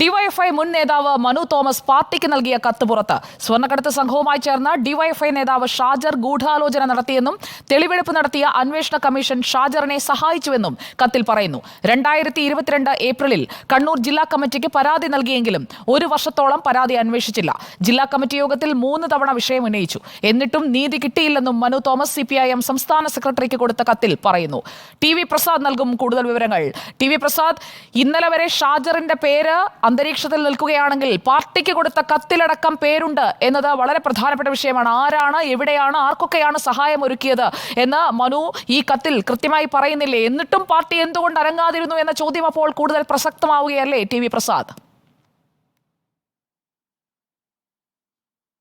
DYFI മുൻ നേതാവ് Manu Thomas പാർട്ടിക്ക് നൽകിയ കത്ത് പുറത്ത്. സ്വർണക്കടത്ത് സംഘവുമായി ചേർന്ന ഡിവൈഎഫ്ഐ നേതാവ് ഷാജർ ഗൂഢാലോചന നടത്തിയെന്നും തെളിവെടുപ്പ് നടത്തിയ അന്വേഷണ കമ്മീഷൻ ഷാജറിനെ സഹായിച്ചുവെന്നും കത്തിൽ പറയുന്നു. രണ്ടായിരത്തി ഇരുപത്തിരണ്ട് ഏപ്രിലിൽ കണ്ണൂർ ജില്ലാ കമ്മിറ്റിക്ക് പരാതി നൽകിയെങ്കിലും ഒരു വർഷത്തോളം പരാതി അന്വേഷിച്ചില്ല. ജില്ലാ കമ്മിറ്റി യോഗത്തിൽ മൂന്ന് തവണ വിഷയം ഉന്നയിച്ചു. എന്നിട്ടും നീതി കിട്ടിയില്ലെന്നും മനു തോമസ് സി സംസ്ഥാന സെക്രട്ടറിക്ക് കൊടുത്ത കത്തിൽ പറയുന്നു. ടി വി പ്രസാദ് നൽകും കൂടുതൽ വിവരങ്ങൾ. ടി വി പ്രസാദ് ഇന്നലെ വരെ ഷാജറിന്റെ പേര് അന്തരീക്ഷത്തിൽ നിൽക്കുകയാണെങ്കിൽ പാർട്ടിക്ക് കൊടുത്ത കത്തിലടക്കം പേരുണ്ട് എന്നത് വളരെ പ്രധാനപ്പെട്ട വിഷയമാണ്. ആരാണ് എവിടെയാണ് ആർക്കൊക്കെയാണ് സഹായം ഒരുക്കിയത് എന്ന് മനു ഈ കത്തിൽ കൃത്യമായി പറയുന്നില്ലേ? എന്നിട്ടും പാർട്ടി എന്തുകൊണ്ട് അരങ്ങാതിരുന്നു എന്ന ചോദ്യം അപ്പോൾ കൂടുതൽ പ്രസക്തമാവുകയല്ലേ ടി വി പ്രസാദ്?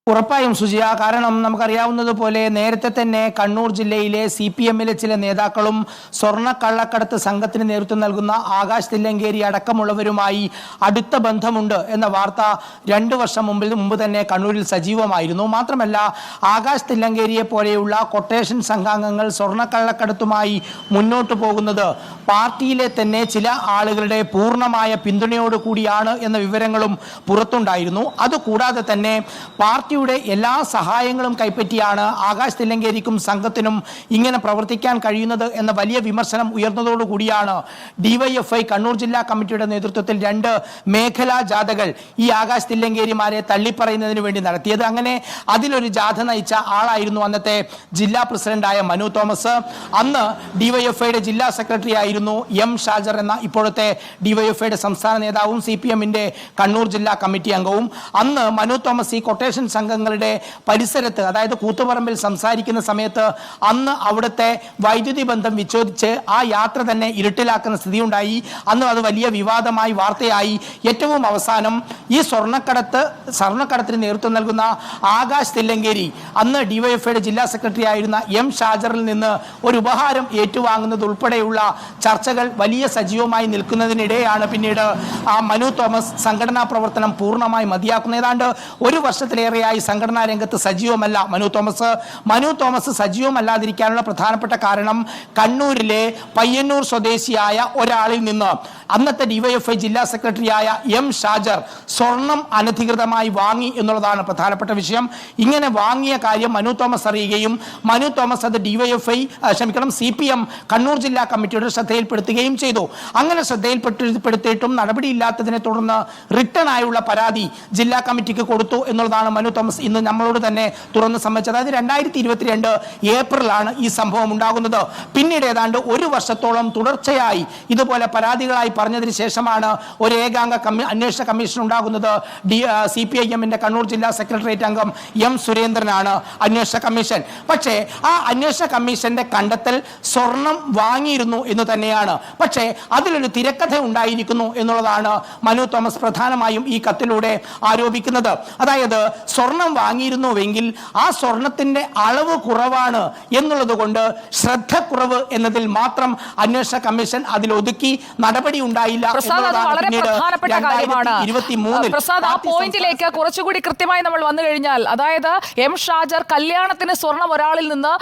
ഉറപ്പായും സുജിയ കാരണം നമുക്കറിയാവുന്നതുപോലെ നേരത്തെ തന്നെ കണ്ണൂർ ജില്ലയിലെ സി പി എമ്മിലെ ചില നേതാക്കളും സ്വർണ കള്ളക്കടത്ത് സംഘത്തിന് നേതൃത്വം നൽകുന്ന ആകാശ് തില്ലങ്കേരി അടക്കമുള്ളവരുമായി അടുത്ത ബന്ധമുണ്ട് എന്ന വാർത്ത രണ്ടു വർഷം മുമ്പിൽ മുമ്പ് തന്നെ കണ്ണൂരിൽ സജീവമായിരുന്നു. മാത്രമല്ല ആകാശ് തില്ലങ്കേരിയെ പോലെയുള്ള കൊട്ടേഷൻ സംഘാംഗങ്ങൾ സ്വർണക്കള്ളക്കടത്തുമായി മുന്നോട്ട് പോകുന്നത് പാർട്ടിയിലെ തന്നെ ചില ആളുകളുടെ പൂർണമായ പിന്തുണയോടുകൂടിയാണ് എന്ന വിവരങ്ങളും പുറത്തുണ്ടായിരുന്നു. അതുകൂടാതെ തന്നെ പാർട്ടിയുടെ എല്ലാ സഹായങ്ങളും കൈപ്പറ്റിയാണ് ആകാശ് തില്ലങ്കേരിക്കും സംഘത്തിനും ഇങ്ങനെ പ്രവർത്തിക്കാൻ കഴിയുന്നത് എന്ന വലിയ വിമർശനം ഉയർന്നതോടുകൂടിയാണ് ഡിവൈഎഫ്ഐ കണ്ണൂർ ജില്ലാ കമ്മിറ്റിയുടെ നേതൃത്വത്തിൽ രണ്ട് മേഖലാ ജാഥകൾ ഈ ആകാശ് തില്ലങ്കേരിമാരെ തള്ളിപ്പറയുന്നതിന് വേണ്ടി നടത്തിയത്. അങ്ങനെ അതിലൊരു ജാഥ നയിച്ച ആളായിരുന്നു അന്നത്തെ ജില്ലാ പ്രസിഡന്റായ മനു തോമസ്. അന്ന് ഡിവൈഎഫ്ഐയുടെ ജില്ലാ സെക്രട്ടറി ആയിരുന്നു എം ഷാജർ എന്ന ഇപ്പോഴത്തെ ഡിവൈഎഫ്ഐയുടെ സംസ്ഥാന നേതാവും സി പി എമ്മിന്റെ കണ്ണൂർ ജില്ലാ കമ്മിറ്റി അംഗവും. അന്ന് മനു തോമസ് ഈ കൊട്ടേഷൻ സംഘങ്ങളുടെ പരിസരത്ത് അതായത് കൂത്തുപറമ്പിൽ സംസാരിക്കുന്ന സമയത്ത് അന്ന് അവിടുത്തെ വൈദ്യുതി ബന്ധം വിച്ഛോദിച്ച് ആ യാത്ര തന്നെ ഇരുട്ടിലാക്കുന്ന സ്ഥിതി ഉണ്ടായി അന്ന് അത് വലിയ വിവാദമായി വാർത്തയായി. ഏറ്റവും അവസാനം ഈ സ്വർണക്കടത്ത് സ്വർണക്കടത്തിന് നേതൃത്വം നൽകുന്ന ആകാശ് തില്ലങ്കേരി അന്ന് ഡിവൈഎഫ്ഐയുടെ ജില്ലാ സെക്രട്ടറി ആയിരുന്ന എം ഷാജറിൽ നിന്ന് ഒരു ഉപഹാരം ഏറ്റുവാങ്ങുന്നത് ഉൾപ്പെടെയുള്ള ചർച്ചകൾ വലിയ സജീവമായി നിൽക്കുന്നതിനിടെയാണ് പിന്നീട് ആ മനു തോമസ് സംഘടനാ പ്രവർത്തനം പൂർണമായി മതിയാക്കുന്നത്. ഏതാണ്ട് ഒരു വർഷത്തിലേറെയായി സംഘടനാ രംഗത്ത് സജീവമല്ല. മനു തോമസ് മനു തോമസ് സജീവമല്ലാതിരിക്കാനുള്ള പ്രധാനപ്പെട്ട കാരണം കണ്ണൂരിലെ പയ്യന്നൂർ സ്വദേശിയായ ഒരാളിൽ നിന്ന് അന്നത്തെ ഡിവൈഎഫ്ഐ ജില്ലാ സെക്രട്ടറിയായ എം ഷാജർ സ്വർണം അനധികൃതമായി വാങ്ങി എന്നുള്ളതാണ് പ്രധാനപ്പെട്ട വിഷയം. ഇങ്ങനെ വാങ്ങിയ കാര്യം മനു തോമസ് അറിയുകയും മനു തോമസ് അത് ഡിവൈഎഫ്ഐ ക്ഷമിക്കണം സി പി എം കണ്ണൂർ ജില്ലാ കമ്മിറ്റിയുടെ ശ്രദ്ധയിൽപ്പെടുത്തുകയും ചെയ്തു. അങ്ങനെ ശ്രദ്ധയിൽപ്പെടുത്തിയിട്ടും നടപടിയില്ലാത്തതിനെ തുടർന്ന് റിട്ടേൺ ആയുള്ള പരാതി ജില്ലാ കമ്മിറ്റിക്ക് കൊടുത്തു എന്നുള്ളതാണ് മനു ഇന്ന് നമ്മളോട് തന്നെ തുറന്ന് സമ്മതിച്ചത്. അതായത് രണ്ടായിരത്തി ഇരുപത്തിരണ്ട് ഏപ്രിലാണ് ഈ സംഭവം ഉണ്ടാകുന്നത്. പിന്നീട് ഏതാണ്ട് ഒരു വർഷത്തോളം തുടർച്ചയായി ഇതുപോലെ പരാതികളായി പറഞ്ഞതിന് ശേഷമാണ് ഒരു ഏകാംഗ കമ്മി അന്വേഷണ കമ്മീഷൻ ഉണ്ടാകുന്നത്. ഡി സി പി ഐ എമ്മിന്റെ കണ്ണൂർ ജില്ലാ സെക്രട്ടേറിയറ്റ് അംഗം എം സുരേന്ദ്രനാണ് അന്വേഷണ കമ്മീഷൻ. പക്ഷേ ആ അന്വേഷണ കമ്മീഷന്റെ കണ്ടെത്തൽ സ്വർണം വാങ്ങിയിരുന്നു എന്ന് തന്നെയാണ്. പക്ഷേ അതിലൊരു തിരക്കഥ ഉണ്ടായിരിക്കുന്നു എന്നുള്ളതാണ് മനു തോമസ് പ്രധാനമായും ഈ കത്തിലൂടെ ആരോപിക്കുന്നത്. അതായത് സ്വർണം വാങ്ങിയിരുന്നുവെങ്കിൽ ആ സ്വർണത്തിന്റെ അളവ് കുറവാണ് എന്നുള്ളത് കൊണ്ട് ശ്രദ്ധക്കുറവ് എന്നതിൽ മാത്രം അന്വേഷണ കമ്മീഷൻ അതിൽ ഒതുക്കി നടപടി ഉണ്ടായില്ല പ്രസാദ് ആ പോയിന്റിലേക്ക് കുറച്ചുകൂടി കൃത്യമായി നമ്മൾ വന്നു കഴിഞ്ഞാൽ അതായത് എം ഷാജർ കല്യാണത്തിന് സ്വർണം ഒരാളിൽ നിന്ന്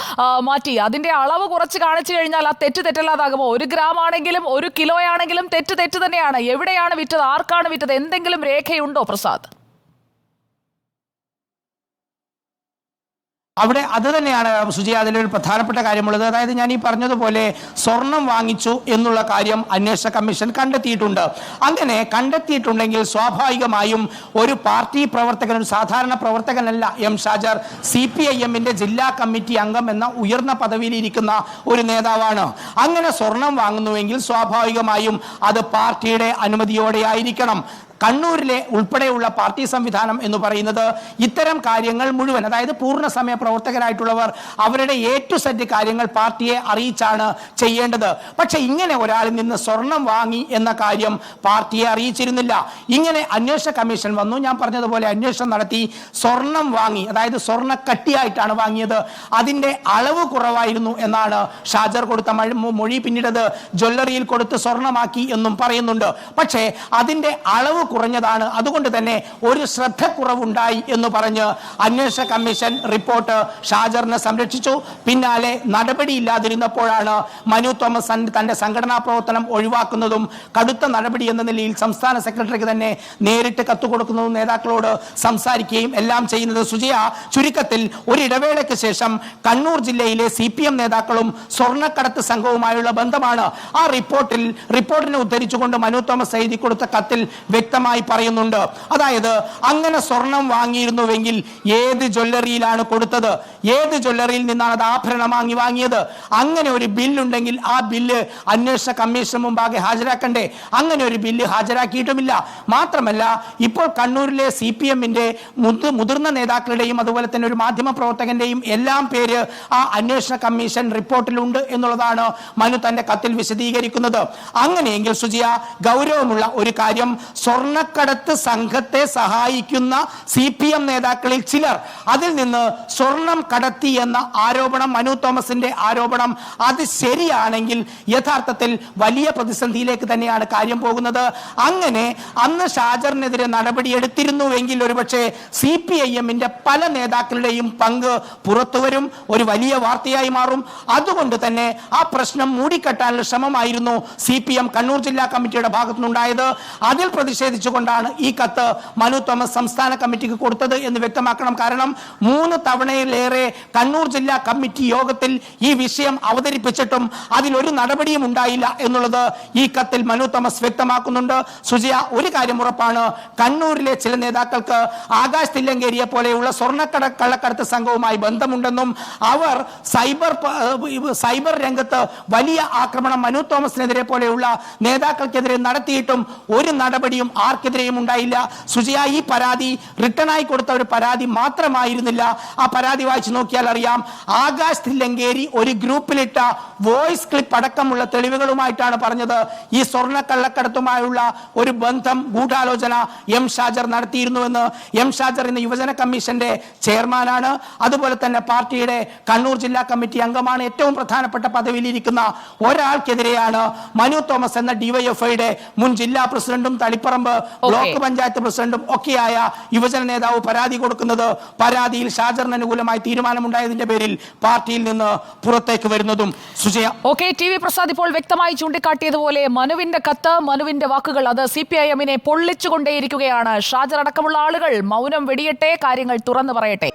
മാറ്റി. അതിന്റെ അളവ് കുറച്ച് കാണിച്ചു കഴിഞ്ഞാൽ ആ തെറ്റ് തെറ്റല്ലാതാകുമോ? ഒരു ഗ്രാം ആണെങ്കിലും ഒരു കിലോ ആണെങ്കിലും തെറ്റ് തെറ്റ് തന്നെയാണ്. എവിടെയാണ് വിറ്റത്? ആർക്കാണ് വിറ്റത്? എന്തെങ്കിലും രേഖയുണ്ടോ പ്രസാദ്? അവിടെ അത് തന്നെയാണ് സുജയ അതിലൊരു പ്രധാനപ്പെട്ട കാര്യമുള്ളത്. അതായത് ഞാൻ ഈ പറഞ്ഞതുപോലെ സ്വർണം വാങ്ങിച്ചു എന്നുള്ള കാര്യം അന്വേഷണ കമ്മീഷൻ കണ്ടെത്തിയിട്ടുണ്ട്. അങ്ങനെ കണ്ടെത്തിയിട്ടുണ്ടെങ്കിൽ സ്വാഭാവികമായും ഒരു പാർട്ടി പ്രവർത്തകൻ ഒരു സാധാരണ പ്രവർത്തകനല്ല M Shajar C P I എമ്മിന്റെ ജില്ലാ കമ്മിറ്റി അംഗം എന്ന ഉയർന്ന പദവിയിൽ ഇരിക്കുന്ന ഒരു നേതാവാണ്. അങ്ങനെ സ്വർണം വാങ്ങുന്നുവെങ്കിൽ സ്വാഭാവികമായും അത് പാർട്ടിയുടെ അനുമതിയോടെ ആയിരിക്കണം കണ്ണൂരിലെ ഉൾപ്പെടെയുള്ള പാർട്ടി സംവിധാനം എന്ന് പറയുന്നത് ഇത്തരം കാര്യങ്ങൾ മുഴുവൻ അതായത് പൂർണ സമയ പ്രവർത്തകരായിട്ടുള്ളവർ അവരുടെ എ ടു സെറ്റ് കാര്യങ്ങൾ പാർട്ടിയെ അറിയിച്ചാണ് ചെയ്യേണ്ടത്. പക്ഷെ ഇങ്ങനെ ഒരാളിൽ നിന്ന് സ്വർണം വാങ്ങി എന്ന കാര്യം പാർട്ടിയെ അറിയിച്ചിരുന്നില്ല. ഇങ്ങനെ അന്വേഷണ കമ്മീഷൻ വന്നു. ഞാൻ പറഞ്ഞതുപോലെ അന്വേഷണം നടത്തി സ്വർണം വാങ്ങി അതായത് സ്വർണ കട്ടിയായിട്ടാണ് വാങ്ങിയത്. അതിന്റെ അളവ് കുറവായിരുന്നു എന്നാണ് ഷാജർ കൊടുത്ത മഴ- പിന്നീട് ജ്വല്ലറിയിൽ കൊടുത്ത് സ്വർണമാക്കി എന്നും പറയുന്നുണ്ട്. പക്ഷേ അതിന്റെ അളവ് കുറഞ്ഞതാണ്. അതുകൊണ്ട് തന്നെ ഒരു ശ്രദ്ധക്കുറവുണ്ടായി എന്ന് പറഞ്ഞ് അന്വേഷണ കമ്മീഷൻ റിപ്പോർട്ട് ഷാജറിനെ സംരക്ഷിച്ചു. പിന്നാലെ നടപടിയില്ലാതിരുന്നപ്പോഴാണ് മനു തോമസ് തന്റെ സംഘടനാ പ്രവർത്തനം ഒഴിവാക്കുന്നതും കടുത്ത നടപടി എന്ന നിലയിൽ സംസ്ഥാന സെക്രട്ടറിക്ക് തന്നെ നേരിട്ട് കത്ത് കൊടുക്കുന്നതും നേതാക്കളോട് സംസാരിക്കുകയും എല്ലാം ചെയ്യുന്നത് സുജയ ചുരുക്കത്തിൽ ഒരിടവേളയ്ക്ക് ശേഷം കണ്ണൂർ ജില്ലയിലെ സി പി എം നേതാക്കളും സ്വർണക്കടത്ത് സംഘവുമായുള്ള ബന്ധമാണ്. ആ റിപ്പോർട്ടിൽ റിപ്പോർട്ടിനെ ഉദ്ധരിച്ചുകൊണ്ട് മനു തോമസ് എഴുതി കൊടുത്ത കത്തിൽ വ്യക്തമായി പറയുന്നുണ്ട്. അതായത് അങ്ങനെ സ്വർണം വാങ്ങിയിരുന്നുവെങ്കിൽ ഏത് ജ്വല്ലറിയിലാണ് കൊടുത്തത്? ഏത് ജ്വല്ലറിയിൽ നിന്നാണ് അത് ആഭരണം വാങ്ങി വാങ്ങിയത്? അങ്ങനെ ഒരു ബില്ലുണ്ടെങ്കിൽ ആ ബില്ല് അന്വേഷണ കമ്മീഷൻ മുമ്പാകെ ഹാജരാക്കണ്ടേ? അങ്ങനെ ഒരു ബില്ല് ഹാജരാക്കിയിട്ടുമില്ല. മാത്രമല്ല ഇപ്പോൾ കണ്ണൂരിലെ സി പി എമ്മിന്റെ മുതിർന്ന നേതാക്കളുടെയും അതുപോലെ തന്നെ ഒരു മാധ്യമ പ്രവർത്തകന്റെയും എല്ലാം പേര് ആ അന്വേഷണ കമ്മീഷൻ റിപ്പോർട്ടിലുണ്ട് എന്നുള്ളതാണ് മനു തന്റെ കത്തിൽ വിശദീകരിക്കുന്നത്. അങ്ങനെയെങ്കിൽ സുജിയ ഗൗരവമുള്ള ഒരു കാര്യം സ്വർണക്കടത്ത് സംഘത്തെ സഹായിക്കുന്ന സി പി എം നേതാക്കളിൽ ചിലർ അതിൽ നിന്ന് സ്വർണം കടത്തി എന്ന ആരോപണം മനു തോമസിന്റെ ആരോപണം അത് ശരിയാണെങ്കിൽ യഥാർത്ഥത്തിൽ വലിയ പ്രതിസന്ധിയിലേക്ക് തന്നെയാണ് കാര്യം പോകുന്നത്. അങ്ങനെ അന്ന് ഷാജറിനെതിരെ നടപടിയെടുത്തിരുന്നുവെങ്കിൽ ഒരുപക്ഷെ സി പി ഐ എമ്മിന്റെ പല നേതാക്കളുടെയും പങ്ക് പുറത്തുവരും ഒരു വലിയ വാർത്തയായി മാറും. അതുകൊണ്ട് തന്നെ ആ പ്രശ്നം മൂടിക്കെട്ടാനുള്ള ശ്രമമായിരുന്നു സി പി എം കണ്ണൂർ ജില്ലാ കമ്മിറ്റിയുടെ ഭാഗത്തുനിന്നുണ്ടായത്. അതിൽ പ്രതിഷേധിച്ചുകൊണ്ടാണ് ഈ കത്ത് മനു തോമസ് സംസ്ഥാന കമ്മിറ്റിക്ക് കൊടുത്തത് എന്ന് വ്യക്തമാക്കണം. കാരണം മൂന്ന് തവണയിലേറെ കണ്ണൂർ ജില്ലാ കമ്മിറ്റി യോഗത്തിൽ ഈ വിഷയം അവതരിപ്പിച്ചിട്ടും അതിലൊരു നടപടിയും ഉണ്ടായില്ല എന്നുള്ളത് ഈ കത്തിൽ മനു തോമസ് വ്യക്തമാക്കുന്നുണ്ട്. സുജയ ഒരു കാര്യം ഉറപ്പാണ്. കണ്ണൂരിലെ ചില നേതാക്കൾക്ക് ആകാശ് തില്ലങ്കേരിയെ പോലെയുള്ള സ്വർണക്കട കള്ളക്കടത്ത് സംഘവുമായി ബന്ധമുണ്ടെന്നും അവർ സൈബർ സൈബർ രംഗത്ത് വലിയ ആക്രമണം മനു തോമസിനെതിരെ പോലെയുള്ള നേതാക്കൾക്കെതിരെ നടത്തിയിട്ടും ഒരു നടപടിയും ആർക്കെതിരെയും ഉണ്ടായില്ല. സുജയ ഈ പരാതി റിട്ടേൺ ആയി കൊടുത്ത ഒരു പരാതി മാത്രമായിരുന്നില്ല. ആ പരാതി വായിച്ചു നോക്കിയാൽ അറിയാം. ആകാശ് തില്ലങ്കേരി ഒരു ഗ്രൂപ്പിലിട്ട വോയിസ് ക്ലിപ്പ് അടക്കമുള്ള തെളിവുകളുമായിട്ടാണ് പറഞ്ഞത്. ഈ സ്വർണ കള്ളക്കടത്തുമായുള്ള ഒരു ബന്ധം ഗൂഢാലോചന എം ഷാജർ നടത്തിയിരുന്നുവെന്ന്. എം ഷാജർ ഇന്ന് യുവജന കമ്മീഷന്റെ ചെയർമാനാണ്. അതുപോലെ തന്നെ പാർട്ടിയുടെ കണ്ണൂർ ജില്ലാ കമ്മിറ്റി അംഗമാണ് ഏറ്റവും പ്രധാനപ്പെട്ട പദവിയിലിരിക്കുന്ന ഒരാൾക്കെതിരെയാണ് മനു തോമസ് എന്ന ഡിവൈഎഫ്ഐയുടെ മുൻ ജില്ലാ പ്രസിഡന്റും തളിപ്പറമ്പ് ബ്ലോക്ക് പഞ്ചായത്ത് പ്രസിഡന്റും ഒക്കെയായ യുവജന നേതാവ് പരാതി കൊടുക്കുന്നത് പരാതിയിൽ ഷാജറിന് അനുകൂലമായി തീരുമാനമുണ്ടായതിന്റെ പേരിൽ പാർട്ടിയിൽ നിന്ന് പുറത്തേക്ക് വരുന്നതും Sujaya. Okay T V Prasad ഇപ്പോൾ വ്യക്തമായി ചൂണ്ടിക്കാട്ടിയതുപോലെ മനുവിന്റെ കത്ത് മനുവിന്റെ വാക്കുകൾ അത് സി പി ഐ എമ്മിനെ പൊള്ളിച്ചുകൊണ്ടേയിരിക്കുകയാണ്. ഷാജർ അടക്കമുള്ള ആളുകൾ മൗനം വെടിയട്ടെ കാര്യങ്ങൾ തുറന്നു പറയട്ടെ.